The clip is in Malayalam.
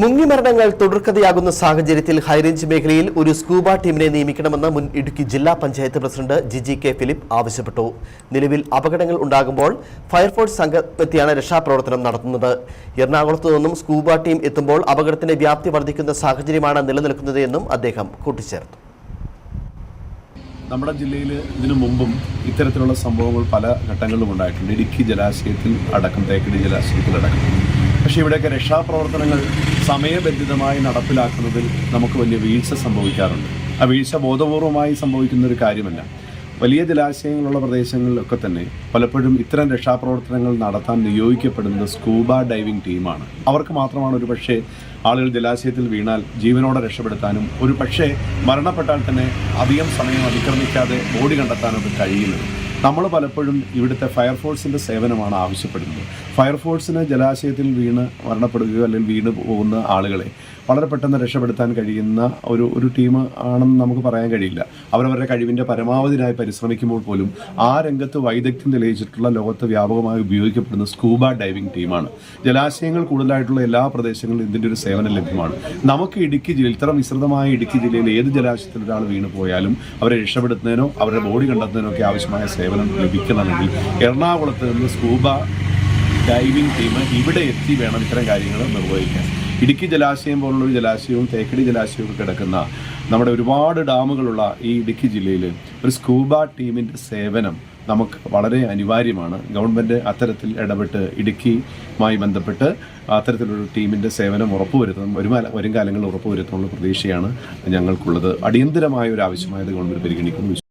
മുങ്ങിമരണങ്ങൾ തുടർക്കഥയാകുന്ന സാഹചര്യത്തിൽ ഹൈറേഞ്ച് മേഖലയിൽ ഒരു സ്കൂബ ടീമിനെ നിയമിക്കണമെന്ന് മുൻ ഇടുക്കി ജില്ലാ പഞ്ചായത്ത് പ്രസിഡന്റ് ജിജി കെ ഫിലിപ്പ് ആവശ്യപ്പെട്ടു. നിലവിൽ അപകടങ്ങൾ ഉണ്ടാകുമ്പോൾ ഫയർഫോഴ്സ് സംഘമെത്തിയാണ് രക്ഷാപ്രവർത്തനം നടത്തുന്നത്. എറണാകുളത്തു നിന്നും സ്കൂബ ടീം എത്തുമ്പോൾ അപകടത്തിന്റെ വ്യാപ്തി വർദ്ധിക്കുന്ന സാഹചര്യമാണ് നിലനിൽക്കുന്നതെന്നും അദ്ദേഹം കൂട്ടിച്ചേർത്തു. നമ്മുടെ ജില്ലയിൽ ഇതിനു മുമ്പും ഇത്തരത്തിലുള്ള സംഭവങ്ങൾ പല ഘട്ടങ്ങളിലും ഉണ്ടായിട്ടുണ്ട്. ഇടുക്കി ജലാശയത്തിൽ അടക്കം തേക്കടി ജലാശയത്തിൽ അടക്കം പക്ഷേ ഇവിടെയൊക്കെ രക്ഷാപ്രവർത്തനങ്ങൾ സമയബന്ധിതമായി നടപ്പിലാക്കുന്നതിൽ നമുക്ക് വലിയ വീഴ്ച സംഭവിക്കാറുണ്ട്. ആ വീഴ്ച ബോധപൂർവമായി സംഭവിക്കുന്ന ഒരു കാര്യമല്ല. വലിയ ജലാശയങ്ങളുള്ള പ്രദേശങ്ങളിലൊക്കെ തന്നെ പലപ്പോഴും ഇത്തരം രക്ഷാപ്രവർത്തനങ്ങൾ നടത്താൻ നിയോഗിക്കപ്പെടുന്നത് സ്കൂബ ഡൈവിംഗ് ടീമാണ്. അവർക്ക് മാത്രമാണ് ഒരു പക്ഷേ ആളുകൾ ജലാശയത്തിൽ വീണാൽ ജീവനോടെ രക്ഷപ്പെടുത്താനും ഒരു പക്ഷേ മരണപ്പെട്ടാൽ തന്നെ അധികം സമയം അതിക്രമിക്കാതെ ബോഡി കണ്ടെത്താനൊക്കെ കഴിയുന്നത്. നമ്മൾ പലപ്പോഴും ഇവിടുത്തെ ഫയർഫോഴ്സിന്റെ സേവനമാണ് ആവശ്യപ്പെടുന്നത്. ഫയർഫോഴ്സിന് ജലാശയത്തിൽ വീണ് മരണപ്പെടുകയോ അല്ലെങ്കിൽ വീണ് പോകുന്ന ആളുകളെ വളരെ പെട്ടെന്ന് രക്ഷപ്പെടുത്താൻ കഴിയുന്ന ഒരു ഒരു ടീം ആണെന്ന് നമുക്ക് പറയാൻ കഴിയില്ല. അവരവരുടെ കഴിവിന്റെ പരമാവധിയായി പരിശ്രമിക്കുമ്പോൾ പോലും ആ രംഗത്ത് വൈദഗ്ധ്യം തെളിയിച്ചിട്ടുള്ള ലോകത്ത് വ്യാപകമായി ഉപയോഗിക്കപ്പെടുന്ന സ്കൂബ ഡൈവിംഗ് ടീമാണ്. ജലാശയങ്ങൾ കൂടുതലായിട്ടുള്ള എല്ലാ പ്രദേശങ്ങളിലും ഇതിന്റെ ഒരു സേവനം ലഭ്യമാണ്. നമുക്ക് ഇടുക്കി ജില്ലയിൽ ഇത്ര മിശ്രിതമായ ഇടുക്കി ജില്ലയിൽ ഏത് ജലാശയത്തിൽ ഒരാൾ വീണ് പോയാലും അവരെ രക്ഷപ്പെടുത്തുന്നതിനോ അവരുടെ ബോഡി കണ്ടെത്തുന്നതിനോ ഒക്കെ ആവശ്യമായ സേവനം ലഭിക്കണമെങ്കിൽ എറണാകുളത്ത് നിന്ന് സ്കൂബ ഡൈവിംഗ് ടീം ഇവിടെ എത്തി വേണം ഇത്തരം കാര്യങ്ങൾ നിർവഹിക്കാൻ. ഇടുക്കി ജലാശയം പോലുള്ള ഒരു ജലാശയവും തേക്കടി ജലാശയവും കിടക്കുന്ന നമ്മുടെ ഒരുപാട് ഡാമുകളുള്ള ഈ ഇടുക്കി ജില്ലയിൽ ഒരു സ്കൂബ ടീമിന്റെ സേവനം നമുക്ക് വളരെ അനിവാര്യമാണ്. ഗവൺമെന്റ് അത്തരത്തിൽ ഇടപെട്ട് ഇടുക്കിയുമായി ബന്ധപ്പെട്ട് അത്തരത്തിലൊരു ടീമിന്റെ സേവനം ഉറപ്പുവരുത്തണം. ഒരു വരും കാലങ്ങളിൽ ഉറപ്പുവരുത്തുന്നുള്ള പ്രതീക്ഷയാണ് ഞങ്ങൾക്കുള്ളത്. അടിയന്തരമായ ഒരു ആവശ്യമായത് ഗവൺമെന്റ് പരിഗണിക്കുന്നു.